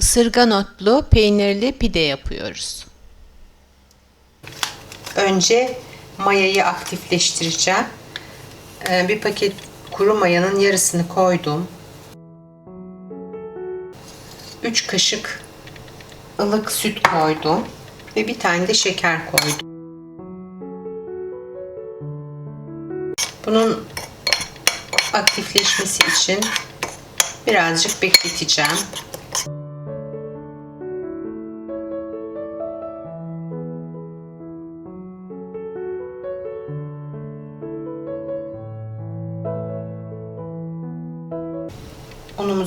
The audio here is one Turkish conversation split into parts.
Isırgan otlu peynirli pide yapıyoruz. Önce mayayı aktifleştireceğim. Ee, Bir paket kuru mayanın yarısını koydum. 3 kaşık ılık süt koydum ve bir tane de şeker koydum. Bunun aktifleşmesi için birazcık bekleteceğim.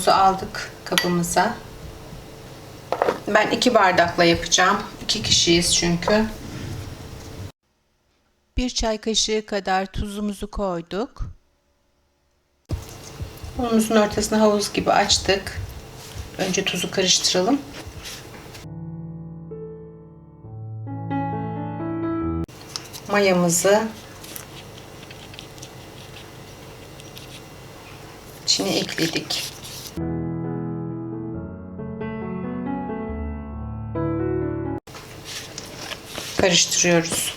Unumuzu aldık kabımıza. Ben iki bardakla yapacağım. İki kişiyiz çünkü. Bir çay kaşığı kadar tuzumuzu koyduk. Unumuzun ortasına havuz gibi açtık. Önce tuzu karıştıralım. Mayamızı içine ekledik. Karıştırıyoruz.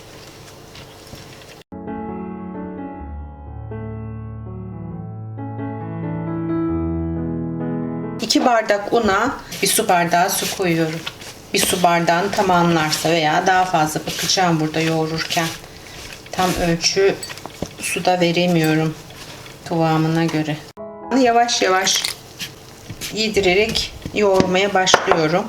2 bardak una bir su bardağı su koyuyorum. Bir su bardağını tamamlarsa veya daha fazla bakacağım burada yoğururken. Tam ölçü suda veremiyorum kıvamına göre. Yavaş yavaş yedirerek yoğurmaya başlıyorum.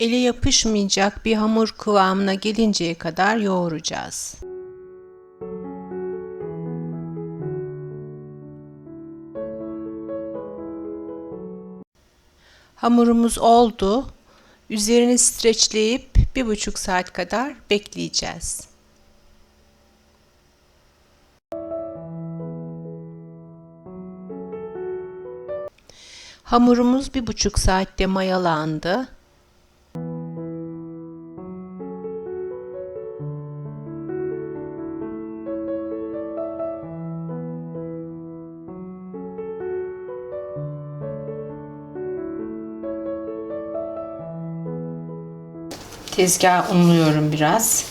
Ele yapışmayacak bir hamur kıvamına gelinceye kadar yoğuracağız. Hamurumuz oldu. Üzerini streçleyip bir buçuk saat kadar bekleyeceğiz. Hamurumuz bir buçuk saatte mayalandı. Tezgah unluyorum biraz.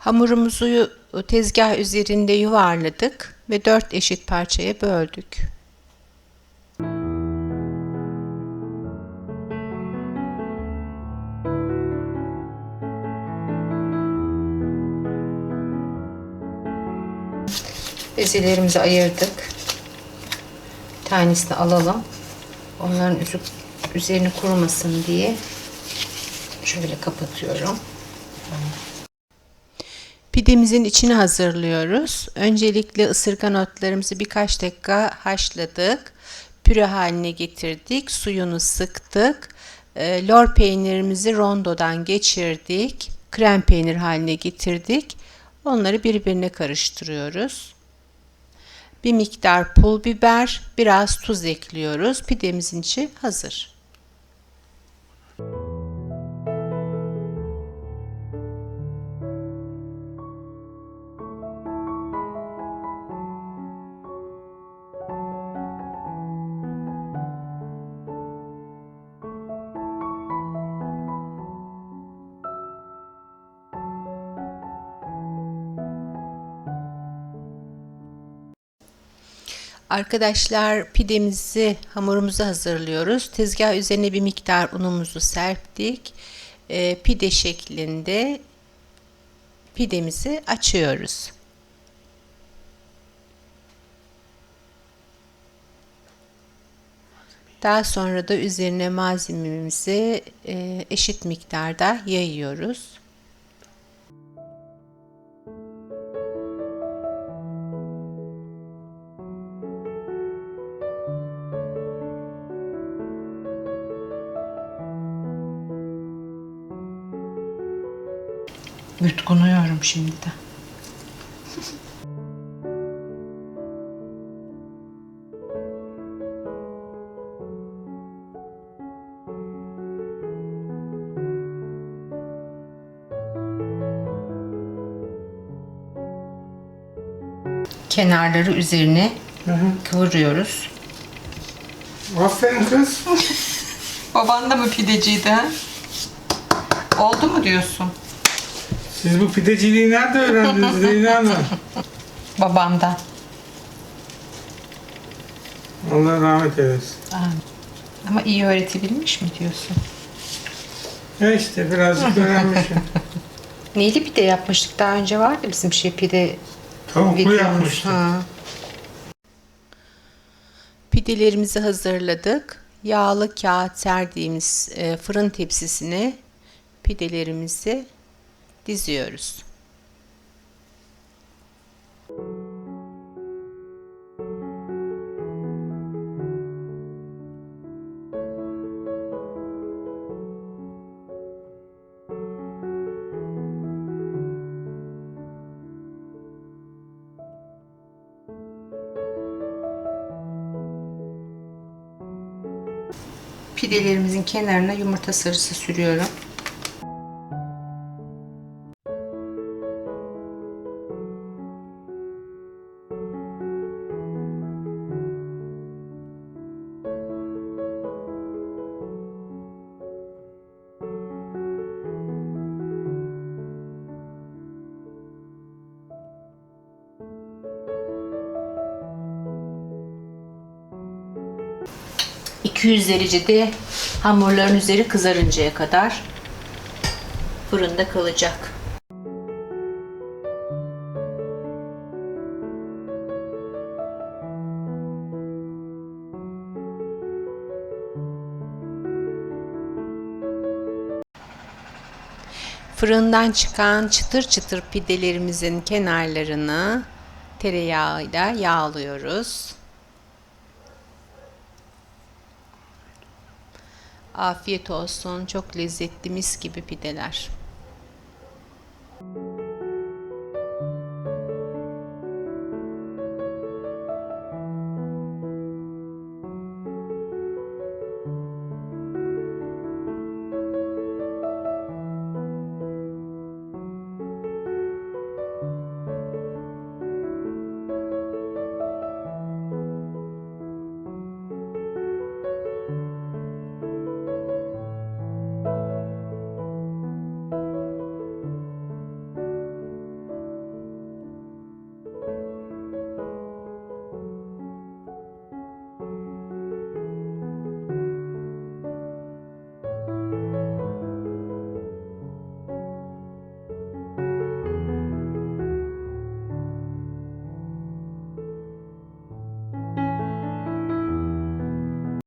Hamurumuzu tezgah üzerinde yuvarladık ve dört eşit parçaya böldük. Bezelerimizi ayırdık. Tanesini alalım. Onların üzerini kurumasın diye şöyle kapatıyorum. Pidemizin içini hazırlıyoruz. Öncelikle ısırgan otlarımızı birkaç dakika haşladık. Püre haline getirdik. Suyunu sıktık. E, lor peynirimizi rondodan geçirdik. Krem peynir haline getirdik. Onları birbirine karıştırıyoruz. Bir miktar pul biber, biraz tuz ekliyoruz. Pidemizin içi hazır. Arkadaşlar pidemizi, hamurumuzu hazırlıyoruz. Tezgah üzerine bir miktar unumuzu serptik. E, pide şeklinde pidemizi açıyoruz. Daha sonra da üzerine malzememizi e, eşit miktarda yayıyoruz. Yutkunuyorum şimdi de. Kenarları üzerine kıvırıyoruz. Aferin kız. Baban da mı pideciydi ha? Oldu mu diyorsun? Siz bu pideciliği nerede öğrendiniz Leyla Hanım? Babamdan. Allah rahmet eylesin. Ama iyi öğretebilmiş mi diyorsun? Ya işte birazcık öğrenmişim. Neyli pide yapmıştık daha önce vardı bizim şey pide Tavuklu videomuz. yapmıştım. Ha. Pidelerimizi hazırladık. Yağlı kağıt serdiğimiz e, fırın tepsisine pidelerimizi diziyoruz. Pidelerimizin kenarına yumurta sarısı sürüyorum. ...200 derecede hamurların üzeri kızarıncaya kadar fırında kalacak. Fırından çıkan çıtır çıtır pidelerimizin kenarlarını tereyağıyla yağlıyoruz. Afiyet olsun. Çok lezzetli mis gibi pideler.